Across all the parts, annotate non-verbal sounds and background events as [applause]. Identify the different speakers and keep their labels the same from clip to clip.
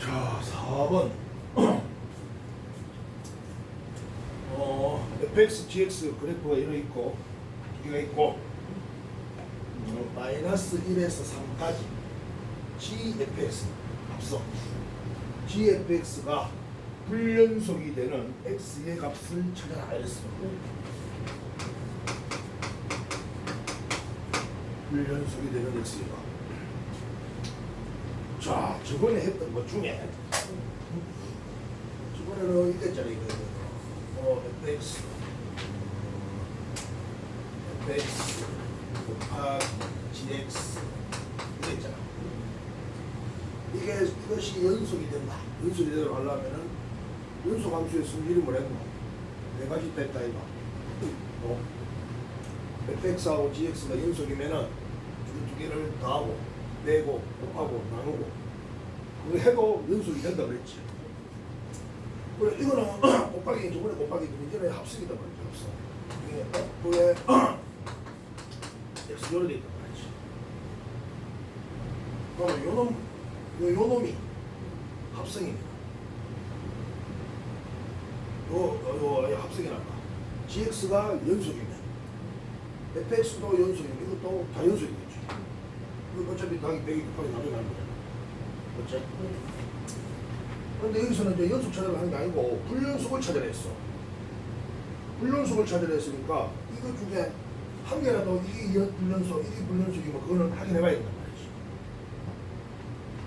Speaker 1: 자, 4번. [clears throat] 어, fx, gx 그래프가 이러 있고, 두 개가 있고, 음, 마이너스 1에서 3까지 gfx 앞서 gfx가 불연속이 되는 x의 값을 찾아라 이랬어. 불연속이 되는 x의 값. 자, 저번에 했던 것 중에 저번에는 이랬잖아 이거. 어, fx fx 곱하기 gx 이랬잖아 이게 이것이 연속이 된다. 연속이 되도록 하려면은 연속 함수의 승질이 뭐랬노 네 가지 됐다 이거 어? fx하고 gx가 연속이면은 이두 개를 더하고 빼고 곱하고 나누고 그거 해도 연속이 된다 그랬지. 그래 이거는 [clears throat] 곱하기 저번에 곱하기 문제는 합성이다 말이죠 합성. 이게 F에 [clears throat] X 요로 돼 있단 말이지. 그러면 요놈 요 요놈이 합성입니다. 요, 요, 요 합성이 난다. GX가 연속이면 FX도 연속이면 이것도 다 연속이겠지. 이거 어차피 당이 100이 곱하기 나중에 나는 거잖아. 그렇지? 그런데 여기서는 이제 연속 찾으려 하는 게 아니고 불연속을 찾으려 했어. 불연속을 찾으려 했으니까 이거 중에 한 개라도 이게 연- 불연속, 이게 불연속이면 그거는 확인해 봐야 된단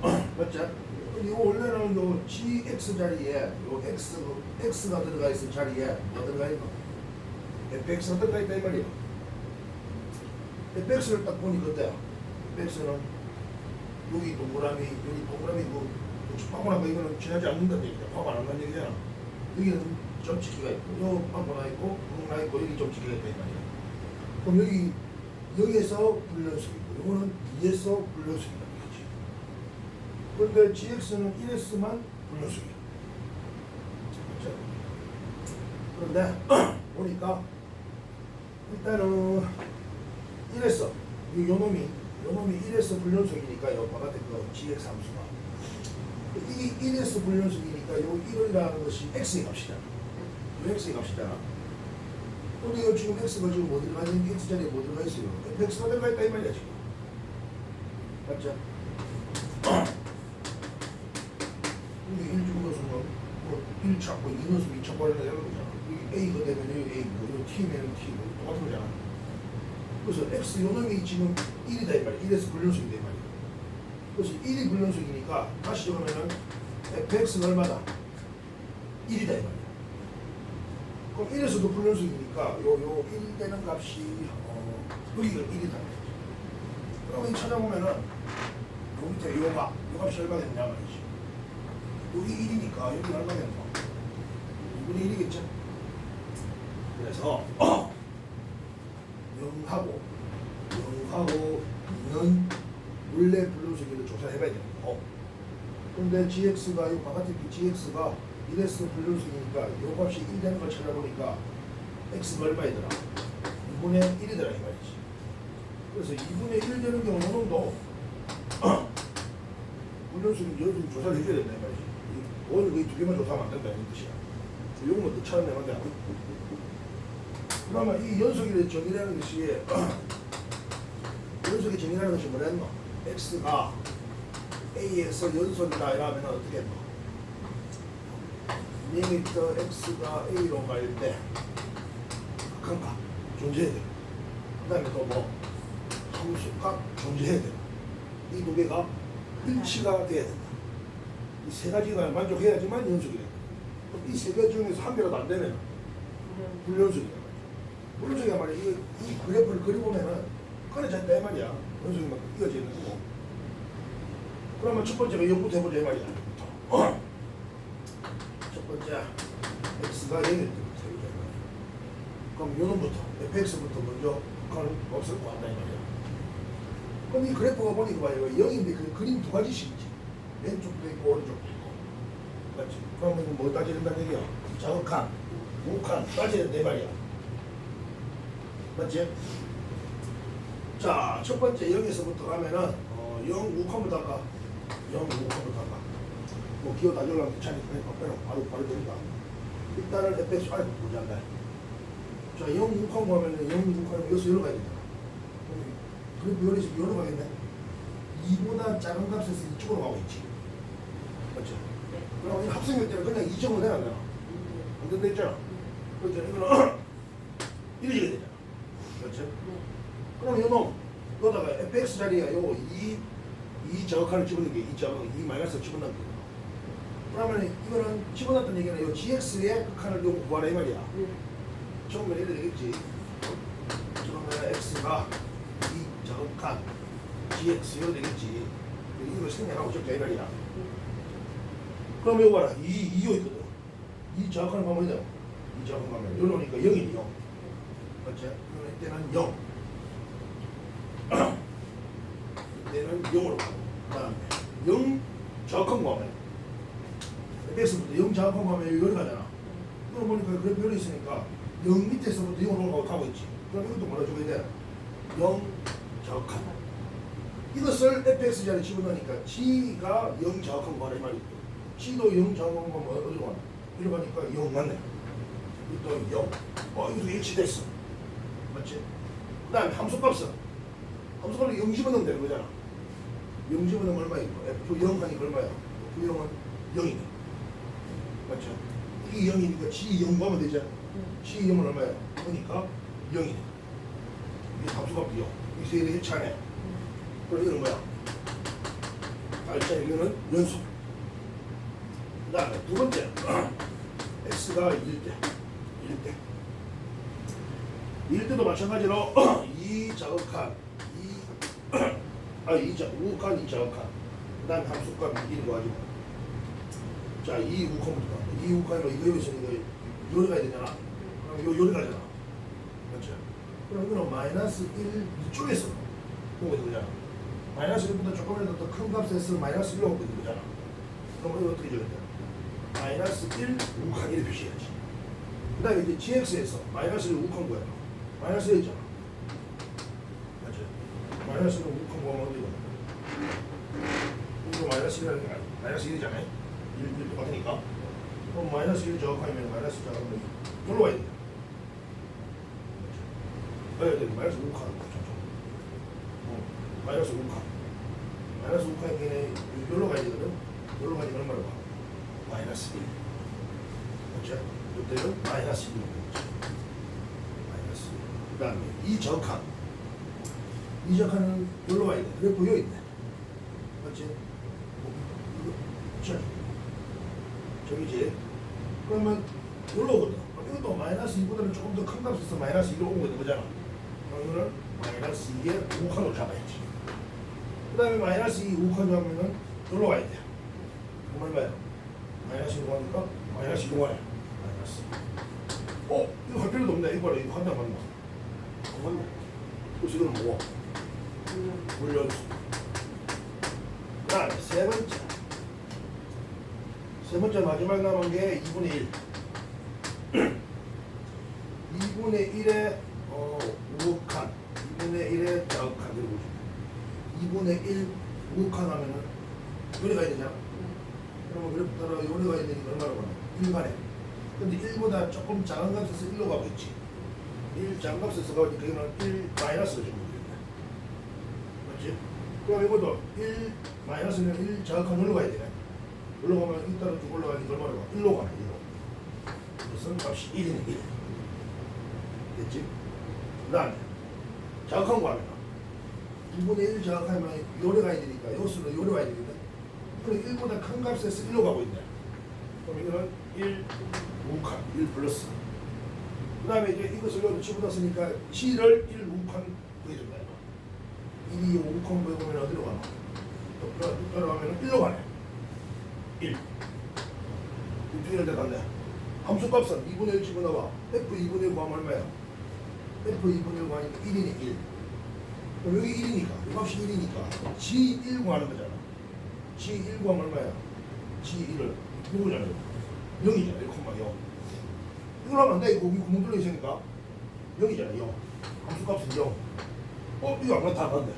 Speaker 1: 말이지. [clears throat] 맞지? 이거 원래는 요 GX 자리에 요 X, X가 들어가 있을 자리에 뭐 들어가 있노? FX가 들어가 있다 이 말이야. FX를 딱 보니 그때야. FX는 여기 동그라미, 여기 동그라미 뭐 빵꾸난 거 이거는 지나지 않는다는 얘기야. 파고 안 한다는 얘기잖아. 여기는 점치기가 있고, 요 빵꾸 나 있고, 구멍 나 있고, 여기 점치기가 있다 이 말이야. 그럼 여기 여기에서 불연속이고, 이거는 B에서 불연속이다 이거지. 그런데 GX는 1S만 불연속이야. 그런데 [clears throat] 보니까 일단은 1S 이 요놈이 요놈이 1S 불연속이니까 요 바깥에 그 GX 함수가 이 1S 불연속이니까 요 1이라는 것이 X의 값이잖아. 요 X의 값이잖아. 근데 이거 지금 X가 지금 뭐 들어가 있는 X 자리에 뭐 들어가 있어요? X가 들어가 있다 이 말이야 지금. 맞죠? 근데 1 주고서 뭐, 뭐1 찾고 2 넣어서 2 찾고 하려고 하는 거잖아. A가 되면 여기 A고, 이거 T면 T고, 똑같은 거잖아. 그래서 X 요놈이 지금 1이다 이 말이야. 1에서 불연속이다 이 말이야. 그래서 1이 불연속이니까 다시 적으면은 fx는 얼마다? 1이다 이 말이야. 그럼 1에서도 불연속이니까 요 요 1 되는 값이 어, 여기가 1이다. 그러면 이 찾아보면은 요 밑에 요가 요 값이 얼마 됐냐 말이지. 여기 1이니까 여기 얼마 됐노? 2분의 1이겠죠? 그래서 0 [clears throat] 하고 0하고 2는 원래 불륜속기를 조사해봐야 되는 거고 근데 GX가 이 바깥에 그 GX가 1S 불륜속이니까 요 값이 1 되는 걸 찾아보니까 X가 얼마이더라? 2분의 1이더라 이 말이지. 그래서 2분의 1 되는 경우는 또 불륜속이 요즘 조사를 해줘야 된다 이 말이지. 이- 오늘 이두 개만 조사하면 안 된다 이 뜻이야. 요건 더 찾아내면 돼 그러면 이 연속의 정의라는 것이 [clears throat] 연속의 정의라는 것이 뭐랬노? x가 a에서 연속이다 이러면 어떻게 했노? 리미터 x가 a로 갈때 극한값 존재해야 돼. 그 다음에 또 뭐 함수값 존재해야 돼. 이두 개가 일치가 돼야 된다. 이 세 가지가 만족해야지만 연속이 된다. 이세 가지 중에서 한 개라도 안 되면 불연속이야. 불연속이야 말이야. 이, 이 그래프를 그려보면은 끊어져 있다 이 말이야. 연속이 막 이어져 있는 거고. 그러면 첫 번째가 0부터 해보자 이 말이야. 첫 번째 x가 0일 때부터 해보자 이 말이야. 그럼 요놈부터 fx부터 먼저 북한을 없앨 거 같다 이 말이야. 그럼 이 그래프가 보니까 봐요. 0인데 그 그림 두 가지씩 있지. 왼쪽도 있고 오른쪽도 있고. 맞지? 그러면 이거 뭐 따져야 된다는 얘기야? 자극한, 우한 된다 이 말이야. 맞지? 자, 첫 번째 0에서부터 가면은 어, 0, 우칸부터 할까? 0, 우칸부터 할까? 뭐뭐 기어 다 열라면 귀찮으니까 빼놓고 바로 바로 되니까 일단은 fx 아이고 않나 자 0, 6하고 하면은 0, 6하면 여기서 열어 가야 되잖아 그럼 열어서 열어 가겠네 2보다 작은 값에서 이쪽으로 가고 있지 맞죠? 그럼 이 합성일 때는 그냥 2점으로 내야 되나 안 된다 했잖아 그렇죠 이거는 [clears throat] 이래지게 되잖아? 그럼 요놈 여기다가 fx 자리에 요 2, 이 저각을 집어넣는 게, 이 저각, 이 마이너스 집어넣는 게. 그러면 이거는 집어넣었던 얘기는 요 gx의 극한을 요 구하라 이 말이야. 처음에 이래 되겠지. 그러면 x가 이 저각한 gx 요 되겠지. 이거 생략하고 적자 이 말이야. 그럼 이거 봐라. 이, 이요 있거든. 이 가면 뭐냐? 이 저각하는 가면 요러니까 0이니 0. 맞지? 그러면 이때는 0. 이때는 0으로. 가고 그 다음에 0 정확한 거 fx부터 0 정확한 거 하면 여기 가잖아. 그럼 보니까 그래프 열이 있으니까 0 밑에서부터 0으로 가고 가고 있지. 그럼 이것도 몰아줘야 돼. 0 정확한 이것을 fx 자리에 집어넣으니까 g가 0 정확한 거 하라 이 말이고 g도 0 정확한 거 하면 어디로 가나? 이리로 가니까 0 맞네. 이것도 0 어, 이것도 일치됐어. 맞지? 그 다음에 함수값은? 함수값은 0 집어넣으면 되는 거잖아 0 집어넣으면 얼마야 이거 F0 하니까 얼마야? F0은 0이네 맞죠? 이게 0이니까 G 0 구하면 되잖아? G 0은 얼마야? 그러니까 0이네. 이게 함수값도 0 이세 개의 일차네. 그럼 이거는 뭐야? 알차 이거는 연속 그 다음에 두 번째. X가 1대. 1대. 1대도 마찬가지로 [clears throat] 이 자극한 이 아니 이자 우칸 이자칸. 난 함수값 이런 거 가지고 자이 우칸부터 이 우칸으로 이거 여기서 이거 요리 가야 되잖아. 그럼 요 요리 가잖아. 맞죠? 그럼 이거는 마이너스 1 이쪽에서 보고 되잖아. 마이너스 1보다 조금이라도 더 큰 값에서 마이너스 1로 보게 되잖아. 그럼 이거 어떻게 줘야 돼? 마이너스 1 우칸 이렇게 표시해야지. 그 다음에 이제 gx에서 마이너스 1 우칸 거야 마이너스 1이잖아. 맞죠? 마이너스 1 그럼 어디고? 이거 마이너스 1, 마이너스 1이잖아요. 1, 1 똑같으니까. 그럼 마이너스 1 저항하면 마이너스 저항하면 여기로 와야 돼. 가야 마이너스 5카. 어, 마이너스 5카. 마이너스 5카에 걔네 여기로 가야 되거든. 여기로 가야 되는 말로 봐. 마이너스 1. 그렇죠? 이때는 마이너스 1. 마이너스 1. 그 다음에 이 저항. 이 적한은 여기로 와야 돼. 그래프 여기 있네. 맞지? 저 저기지 그러면 여기로 오거든. 이것도 마이너스 2보다는 조금 더 큰 값에서 마이너스 2로 온 거잖아. 그럼 이거는 마이너스 2에 우칸으로 잡아야지. 그 다음에 마이너스 2 우칸 잡으면은 여기로 와야 돼. 그럼 얼마야? 마이너스 1 하니까 마이너스 2 와야 마이너스. 어? 이거 할 필요도 없네. 이거 봐라. 이거 한장 맞나 안 맞네 그래서 이거는 뭐? 물연수 그 다음에 세 번째. 세 번째 마지막 남은 게 2분의 1 2분의 1의 어, 우극한 2분의 1의 자극한 이렇게 보시면 2분의 1 우극한 하면은 요리 가야 되잖아. 그러면 그래프 따라 요리 가야 되니까 얼마로 가나? 1간에. 근데 1보다 조금 작은 값에서 1로 가고 있지. 1 작은 값에서 가니까 이거는 1 마이너스로 좀 되겠네 맞지? 그럼 이것도 1 마이너스는 1 자극한 올로 가야 되네 올라가면 이 따라 쭉 올라가니까 얼마로 가? 1로 가네 1로. 그래서 값이 1이네. 1 됐지? 그 다음에 자극한 거 하면 2분의 1 자극하면 요래 가야 되니까 요수로 요래 와야 되거든 그럼 1보다 큰 값에서 1로 가고 있네. 그럼 이거는 1 우칸 1 플러스. 그 다음에 이제 이것을 여기 집어넣었으니까 G를 1 우칸 구해준다 이거 1이 우칸 구해보면 어디로 가나? 따라가면 1로 가네. 1두 개를 대단네 함수값은 2분의 1 집어넣어봐 F 2분의 1 구하면 얼마야? F 2분의 1 구하니까 1이니 1 그럼 여기 1이니까. 이 값이 1이니까 G1 구하는 거잖아. G1 구하면 얼마야? G1을 누구잖아 0이잖아. 1,0 이걸 하면 안 돼. 이거 여기 구멍 뚫려 있으니까. 0이잖아. 0 함수값은 0 어? 이거 안 맞다 안 맞네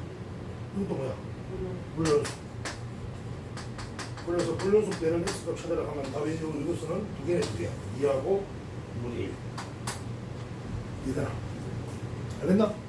Speaker 1: 이것도 뭐야? 물론 그래서 불연속되는 x값 찾으러 가면 다빈적으로 이것은 두 개의 수야 2하고 분의 1 이해되나? 알겠나?